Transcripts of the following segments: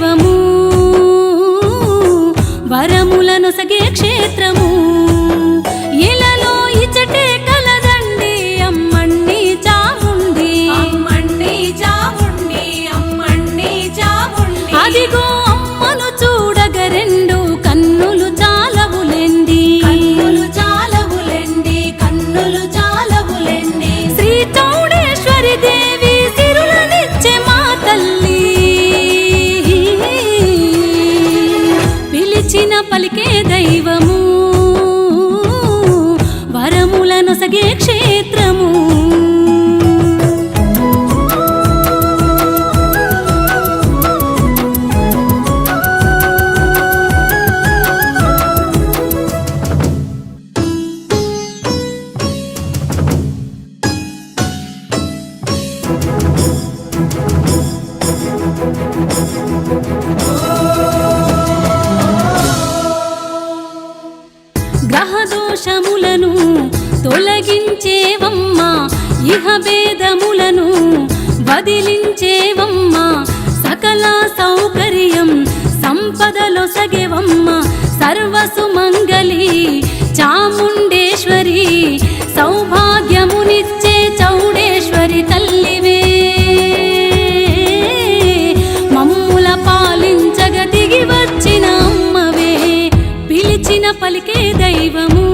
దైవము వరములను సగే క్షేత్రము. ఎలా పలికే దైవము. వరములనొసగే క్షేత్రము. తొలగించేవమ్మా ఇహ భేదములను వదిలించేవమ్మా సకల సౌకర్యం సంపదలొసగెవమ్మ సర్వసుమంగళి చాముండేశ్వరి సౌభాగ్యమునిచ్చే చౌడేశ్వరి తల్లివే. మమ్ముల పాలించగ దిగి వచ్చిన అమ్మవే పిలిచిన పలికే దైవము.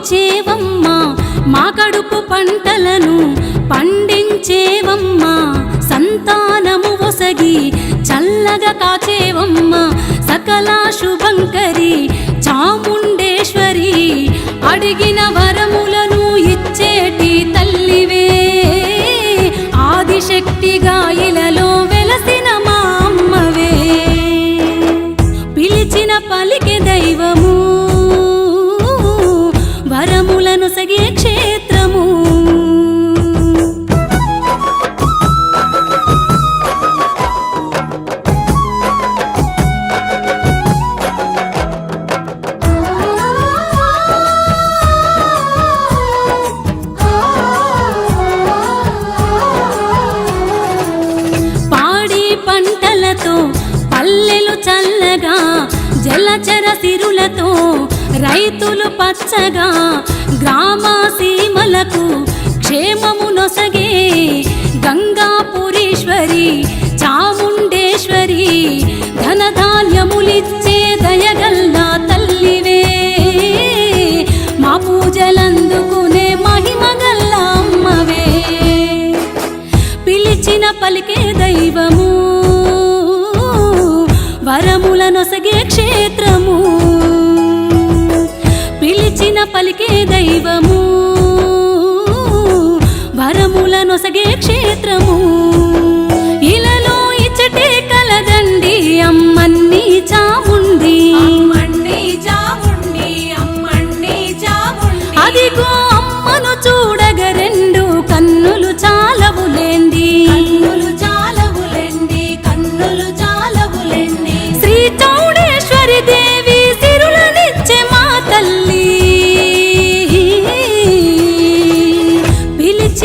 మాకిచ్చేవమ్మా మా కడుపు పంటలను పండించేవమ్మా. సంతానము ఒసగి చల్లగా కాచేవమ్మా. సకల శుభంకరి చాముండేశ్వరి అడిగిన వరములను ఇచ్చేటి తల్లివే. ఆదిశక్తిగా ఇలలో వరములను సగే క్షేత్రము. పాడి పంటలతో పల్లెలు చల్లగా జలచర సిరులతో రైతులు పచ్చగా సీమలకు క్షేమము నొసగే గంగాపురీశ్వరి చాముండేశ్వరి ధనధాన్యములిచ్చే దయగల్లా తల్లివే. మా పూజలందుకునే మహిమగల్లా అమ్మవే. పిలిచిన పలికే దైవము వరముల నొసగే క్షేత్రము నొసగే క్షేత్రము.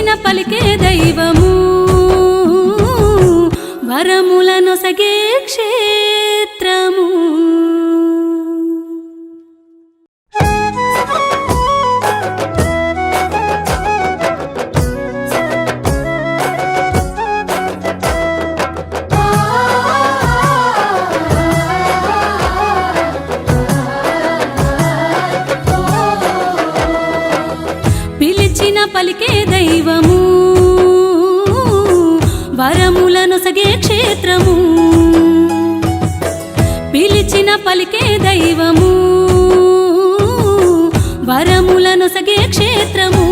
పిలిచిన పలికే దైవము వరములనొసగే క్షేత్రము నొసగే క్షేత్రము. పిలిచిన పలికే దైవము. వరములనొసగే క్షేత్రము.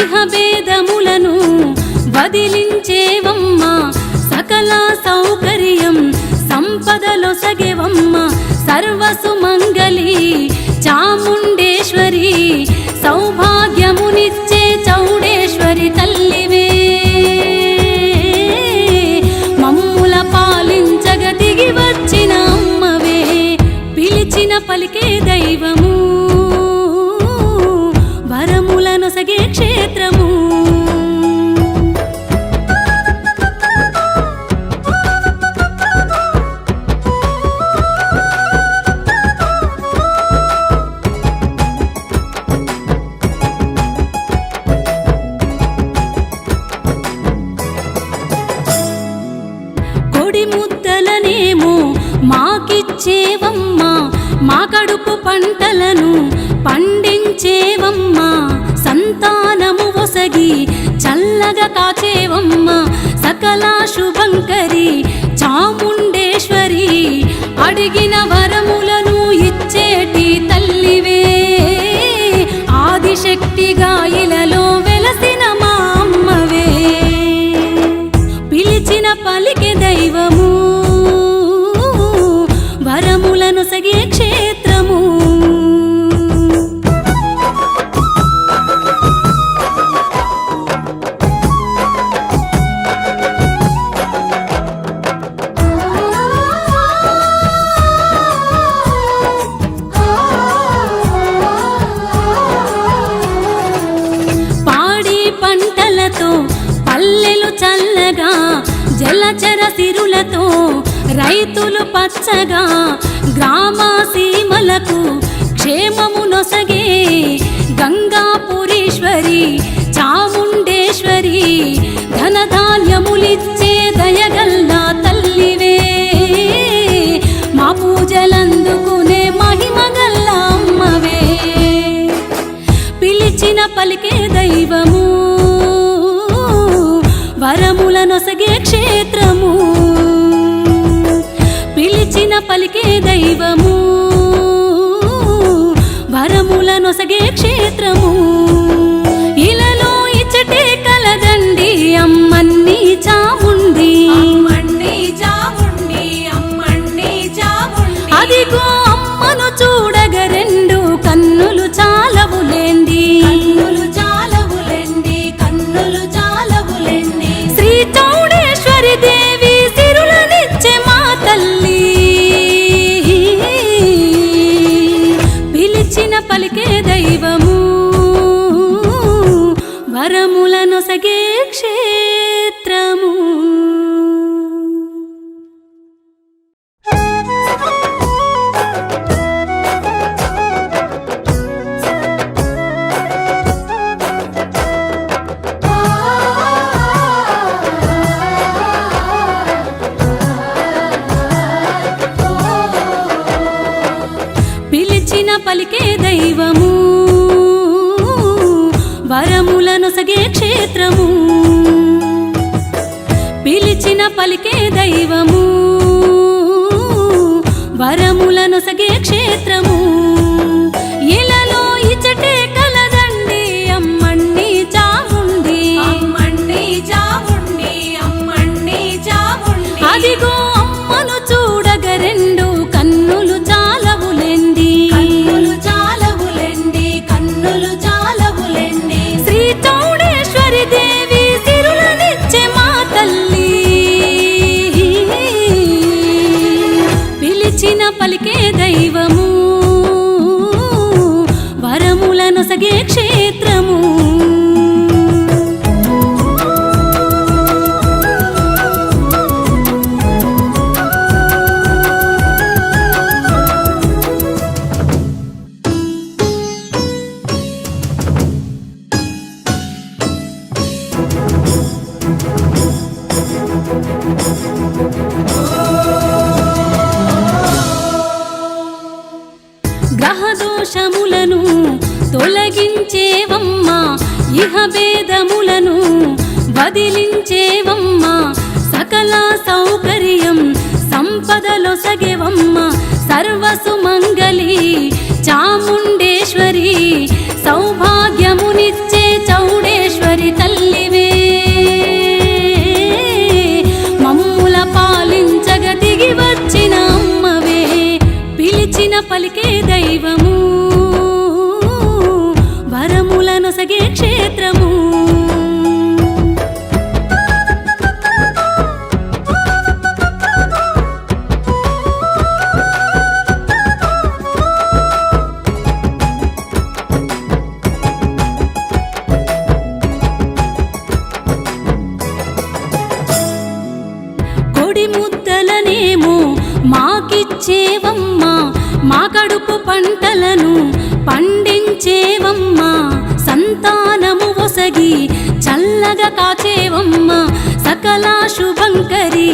ఇహ భేదములను వదిలించేవమ్మా సకల సౌకర్యం సంపదలొసగెవమ్మ సర్వసుమంగళి చాముండేశ్వరి సౌభాగ్యమునిచ్చే కడుపు పంటలను పండించేవమ్మా సంతానము ఒసగి చల్లగా కాచేవమ్మా సకల శుభంకరి చాముండేశ్వరి అడిగిన వరములను ఇచ్చేటి తల్లి పంటలతో పల్లెలు చల్లగా జలచర సిరులతో రైతులు పచ్చగా గ్రామ సీమలకు క్షేమము నొసగే గంగాపురీశ్వరి చాముండేశ్వరి ధనధాన్యములిచ్చే దయగల్లా తల్లివే. మా పూజలందుకునే మహిమగల్లా అమ్మవే. పిలిచిన పలికే దైవము నొసగే క్షేత్రము. పిలిచిన పలికే దైవము. వరములనొసగే క్షేత్రము. ఇలలో ఇచ్చటే కలదండి అమ్మ. పలికే దైవము. వరములనొసగే క్షేత్రము. పిలిచిన పలికే దైవము. వరములనొసగే క్షేత్రము. సగెవమ్మ సర్వసుమంగళి. మా కడుపు పంటలను పండించేవమ్మా సంతానము ఒసగి చల్లగా కాచేవమ్మా సకల శుభంకరి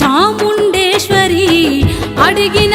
చాముండేశ్వరి అడిగిన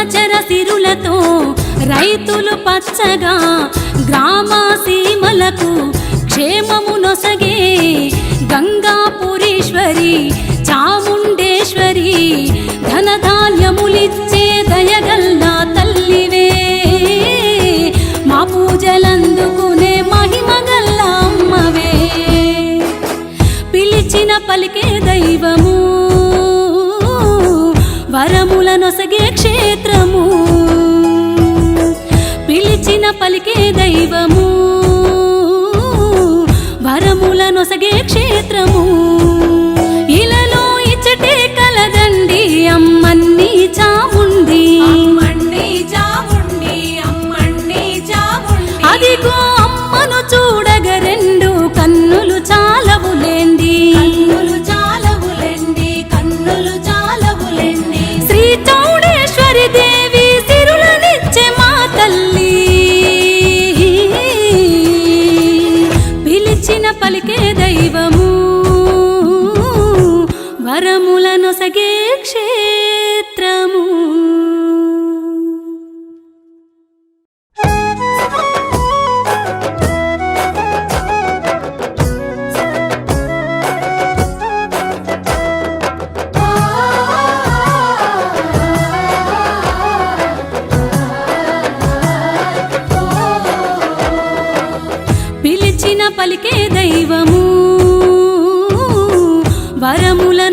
జలచర సిరులతో రైతులు పచ్చగా గ్రామ సీమలకు క్షేమము నొసగే గంగాపురీశ్వరి చాముండేశ్వరి ధనధాన్యములిచ్చే దయగల్లా తల్లివే. మా పూజలందుకునే మహిమగల్లా అమ్మవే. పిలిచిన పలికే దైవము వరముల నొసగే పలికే దైవము. వరముల నొసగే క్షేత్రము.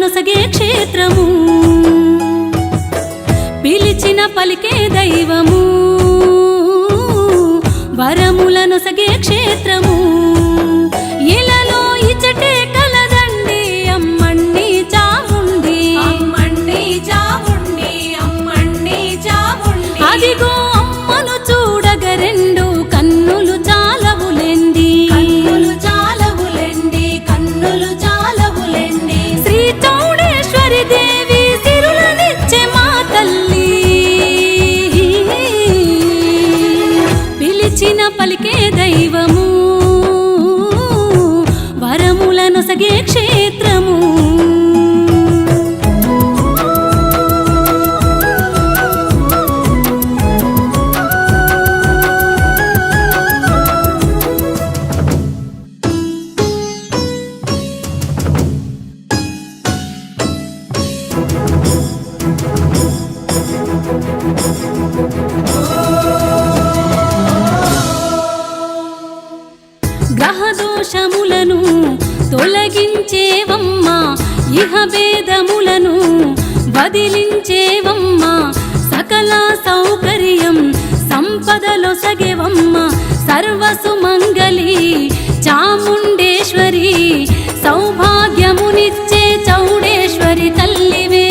వరములను సగే క్షేత్రము. పిలిచిన పలికే దైవము. వరములను సగే క్షేత్రము. వరములను క్షేత్రము. గ్రహదోషములను తొలగించేవమ్మా ఇహ భేదములను వదిలించేవమ్మా సకల సౌకర్యం సంపదలొసగేవమ్మ సర్వసుమంగళి చాముండేశ్వరి సౌభాగ్యమునిచ్చే చౌడేశ్వరి తల్లివే.